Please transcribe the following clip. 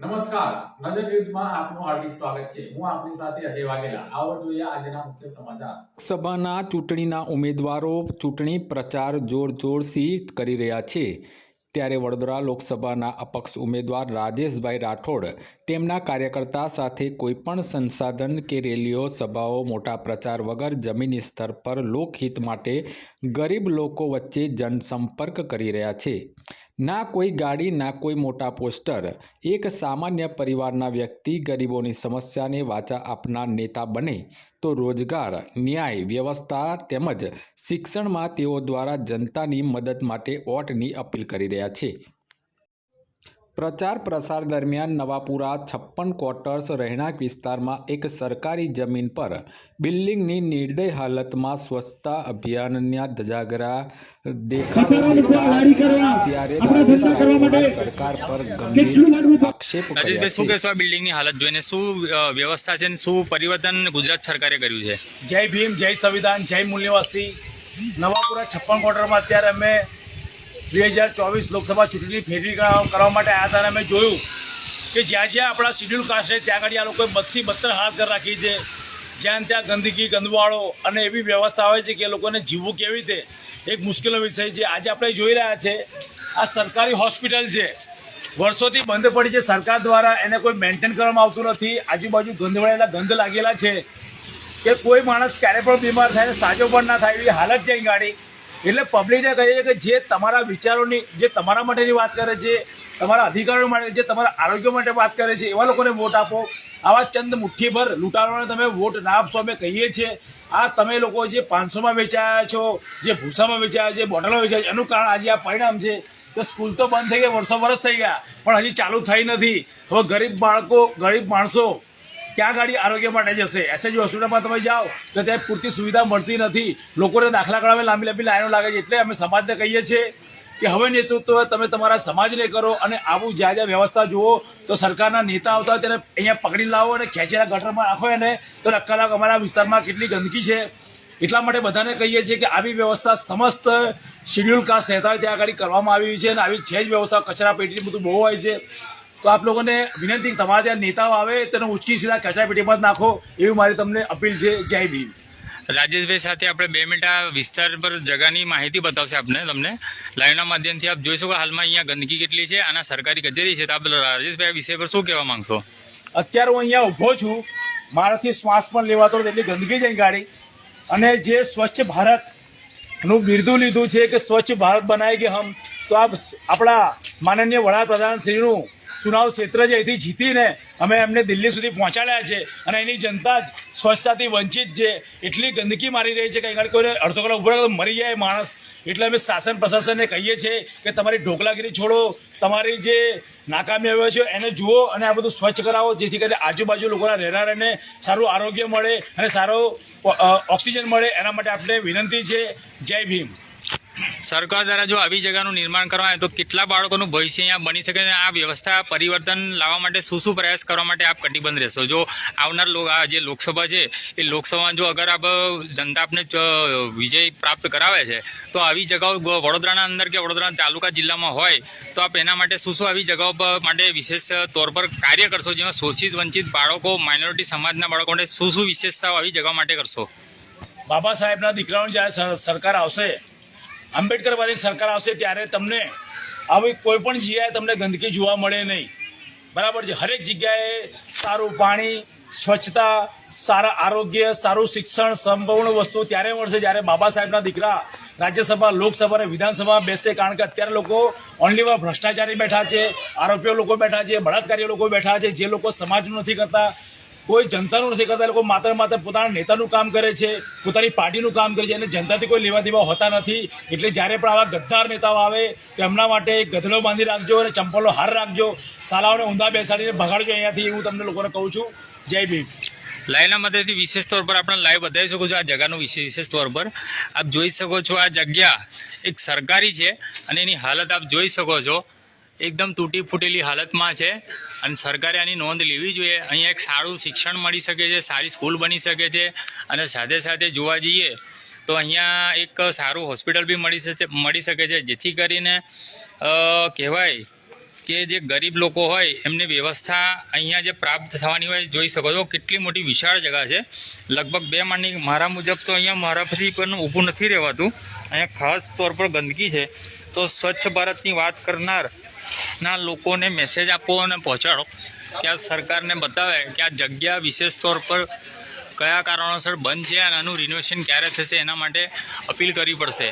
નમસ્કાર. નજર ન્યૂઝમાં આપનું હાર્દિક સ્વાગત છે. હું આપની સાથે અજય વાઘેલા. આવો જોઈએ આજના મુખ્ય સમાચાર. લોકસભાના ચૂંટણીના ઉમેદવારો ચૂંટણી પ્રચાર જોરશોરથી કરી રહ્યા છે. ત્યારે વડોદરા લોકસભાના અપક્ષ ઉમેદવાર રાજેશભાઈ રાઠોડ તેમના કાર્યકર્તા સાથે કોઈપણ સંસાધન કે રેલીઓ, સભાઓ, મોટા પ્રચાર વગર જમીની સ્તર પર લોકહિત માટે ગરીબ લોકો વચ્ચે જનસંપર્ક કરી રહ્યા છે. ના કોઈ ગાડી, ના કોઈ મોટા પોસ્ટર. એક સામાન્ય પરિવારના વ્યક્તિ ગરીબોની સમસ્યાને વાચા આપનાર નેતા બને તો રોજગાર, ન્યાય, વ્યવસ્થા તેમજ શિક્ષણમાં તેઓ દ્વારા જનતાની મદદ માટે ઓટની અપીલ કરી રહ્યા છે. પ્રચાર પ્રસાર દરમિયાન નવાપુરા છપ્પન ક્વાર્ટર્સ રહેણાંક વિસ્તારમાં એક સરકારી જમીન પર બિલ્ડિંગની નિર્દય હાલતમાં સ્વચ્છતા અભિયાનના ધજાગરા દેખાવા ત્યારે સરકાર પર ગંભીર આક્ષેપ શું છે. કહેશો આ બિલ્ડિંગની હાલત જોઈને? શું વ્યવસ્થા છે અને શું પરિવર્તન ગુજરાત સરકારે કર્યું છે? જય ભીમ જય સંવિધાન જય મૂલ્યવાસી નવાપુરા છપ્પન ક્વાર્ટરમાં અત્યારે અમે બે હજાર ચોવીસ લોકસભા ચૂંટણી ફેરવી કરવા માટે આવ્યા હતા અને અમે જોયું કે જ્યાં જ્યાં આપણા શિડ્યુલ કાસ્ટ છે ત્યાં આગળ આ લોકોએ બત્તી બત્તર હાથ કરી રાખી છે. જ્યાં ત્યાં ગંદકી, ગંદવાળો અને એવી વ્યવસ્થા હોય છે કે લોકોને જીવવું કેવી રીતે, એક મુશ્કેલો વિષય છે. આજે આપણે જોઈ રહ્યા છે, આ સરકારી હોસ્પિટલ છે. વર્ષોથી બંધ પડી છે. સરકાર દ્વારા એને કોઈ મેન્ટેન કરવામાં આવતું નથી. આજુબાજુ ગંધવાળેલા ગંધ લાગેલા છે કે કોઈ માણસ ક્યારે પણ બીમાર થાય સાજો પણ ના થાય એવી હાલત છે અહીં ગાડી. એટલે પબ્લિકને કહીએ છીએ કે જે તમારા વિચારોની, જે તમારા માટેની વાત કરે છે, તમારા અધિકારો માટે, જે તમારા આરોગ્ય માટે વાત કરે છે, એવા લોકોને વોટ આપો. આવા ચંદ મુઠ્ઠીભર લૂંટારોને તમે વોટ ના આપશો, અમે કહીએ છીએ. આ તમે લોકો જે પાંચસોમાં વેચાયા છો, જે ભૂસામાં વેચાયા છે, બોટલમાં વેચાયા છે, એનું કારણ આજે આ પરિણામ છે. કે સ્કૂલ તો બંધ થઈ ગઈ વર્ષો વર્ષ થઈ ગયા, પણ હજી ચાલુ થઈ નથી. હવે ગરીબ બાળકો, ગરીબ માણસો ક્યાં ગાડી આરોગ્ય માટે જશે? એસએજી હોસ્પિટલમાં તમે જાઓ તો ત્યાં પૂરતી સુવિધા મળતી નથી. લોકોને દાખલા કરાવે લાંબી લાંબી લાઈનો લાગે છે. એટલે અમે સમાજને કહીએ છીએ કે હવે નેતૃત્વ તમે તમારા સમાજને કરો અને આવું જ્યાં જ્યાં વ્યવસ્થા જુઓ તો સરકારના નેતા આવતા હોય તેને અહીંયા પકડી લાવો અને ખેંચેલા ગટરમાં રાખો એને. તો કલાક અમારા વિસ્તારમાં કેટલી ગંદકી છે. એટલા માટે બધાને કહીએ છીએ કે આવી વ્યવસ્થા સમસ્ત શિડ્યુલ કાસ્ટ રહેતા હોય ત્યાં આગળ કરવામાં આવી છે અને આવી છે જ વ્યવસ્થા કચરા પેટી બધું બહુ હોય છે. તો આપ લોકોને વિનંતી તમારા ત્યાં નેતાઓ આવે તેને ઉચકી સીધા કચરા પેટીમાં જ નાખો એવી મારી તમને અપીલ છે. જય ભીમ. રાજેશભાઈ સાથે આપણે બે મિનિટ આ વિસ્તાર પર જગાની માહિતી બતાવશે આપને તમને. લાઈવના માધ્યમથી આપ જોઈ શકો હાલમાં અહીંયા ગંદકી કેટલી છે આના સરકારી કચેરી છે. તો આપ રાજેશભાઈ આ વિષય પર શું કહેવા માંગશો? અત્યારે હું અહીંયા ઊભો છું. મારાથી શ્વાસ પણ લેવાતો એટલી ગંદકી છે ગાડી. અને જે સ્વચ્છ ભારતનું બિરદું લીધું છે કે સ્વચ્છ ભારત બનાવી કે હમ તો આપ આપણા માનનીય વડાપ્રધાન શ્રીનું ચુનાવ ક્ષેત્ર છે એથી જીતીને અમે એમને દિલ્હી સુધી પહોંચાડ્યા છે અને એની જનતા સ્વચ્છતાથી વંચિત છે. એટલી ગંદકી મારી રહી છે કે આગળ કોઈને અડધો કલાક ઊભો મરી જાય માણસ. એટલે અમે શાસન પ્રશાસનને કહીએ છીએ કે તમારી ઢોકલાગીરી છોડો, તમારી જે નાકામી આવ્યો છે એને જુઓ અને આ બધું સ્વચ્છ કરાવો, જેથી કરીને આજુબાજુ લોકોના રહેનારાને સારું આરોગ્ય મળે અને સારો ઓક્સિજન મળે. એના માટે આપણે વિનંતી છે. જય ભીમ. સરકાર દ્વારા જો આવી જગ્યાનું નિર્માણ કરવામાં આવે તો કેટલા બાળકોનું ભવિષ્ય અહીંયા બની શકે અને આ વ્યવસ્થા પરિવર્તન લાવવા માટે શું શું પ્રયાસ કરવા માટે આપ કટિબદ્ધ રહેશો? જો આવનાર આ જે લોકસભા છે, એ લોકસભામાં જો અગર આપ જનતા આપને વિજય પ્રાપ્ત કરાવે છે, તો આવી જગાઓ વડોદરાના અંદર કે વડોદરા તાલુકા જિલ્લામાં હોય, તો આપ એના માટે શું શું આવી જગાઓ માટે વિશેષ તौर પર કાર્ય કરશો? જેમાં શોષિત, વંચિત બાળકો માઇનોરિટી સમાજના બાળકો માટે શું શું વિશેષતાઓ આવી જગાઓ માટે કરશો? બાબા સાહેબના દીકરાઓને જ્યારે સરકાર આવશે આંબેડકરવાદી સરકાર આવશે ત્યારે તમને આવી કોઈ પણ જગ્યાએ તમને ગંદકી જોવા મળે નહીં. બરાબર છે? હરેક જગ્યાએ સારું પાણી, સ્વચ્છતા, સારા આરોગ્ય, સારું શિક્ષણ, સંપૂર્ણ વસ્તુ ત્યારે મળશે જ્યારે બાબા સાહેબના દીકરા રાજ્યસભા, લોકસભા અને વિધાનસભા બેસશે કારણ કે અત્યારે લોકો ઓનલી વાર ભ્રષ્ટાચારી બેઠા છે, આરોપીઓ લોકો બેઠા છે, બળાત્કારીઓ લોકો બેઠા છે, જે લોકો સમાજનું નથી કરતા કોઈ જનતાનું નથી કરતા લોકો માત્ર માત્ર પોતાના નેતાનું કામ કરે છે, પોતાની પાર્ટીનું કામ કરે છે, અને જનતાથી કોઈ લેવા દેવા હોતા નથી. એટલે જ્યારે પણ આવા ગદ્દાર નેતાઓ આવે, તો એમના માટે ગધડો બાંધી રાખજો અને ચંપલનો હાર રાખજો. સાલાઓને ઊંધા બેસાડીને ભગાડજો અહીંયાથી, એવું તમને લોકોને કહું છું. જય ભીમ. લાઈવના મધ્યથી વિશેષ તौर પર આપણે લાઈવ બતાવી શકો છો આ જગાનું વિશે વિશેષ તौर પર. આપ જોઈ શકો છો આ જગ્યા એક સરકારી છે, અને એની હાલત આપ જોઈ શકો છો. એકદમ તૂટી ફૂટેલી હાલતમાં છે અને સરકારે આની નોંધ લેવી જોઈએ. અહીંયા એક સારું શિક્ષણ મળી શકે છે, સારી સ્કૂલ બની શકે છે અને સાથે સાથે જોવા જઈએ તો અહીંયા એક સારું હોસ્પિટલ બી મળી શકે મળી શકે છે, જેથી કરીને કહેવાય કે જે ગરીબ લોકો હોય, એમને વ્યવસ્થા અહીંયા જે પ્રાપ્ત થવાની હોય, જોઈ શકો છો, કેટલી મોટી વિશાળ જગા છે. લગભગ બે માળની મારા મુજબ તો અહીંયા મારાથી પણ ઊભું નથી રહેવાતું. અહીંયા ખાસ તौर પર ગંદકી છે. તો સ્વચ્છ ભારતની વાત કરનાર ના લોકોને મેસેજ આપો અને પહોંચાડો. કે આ સરકારને બતાવે કે આ જગ્યા વિશેષ તौर પર કયા કારણોસર બંધ છે અને આનું રિનોવેશન ક્યારે થશે, એના માટે અપીલ કરવી પડશે.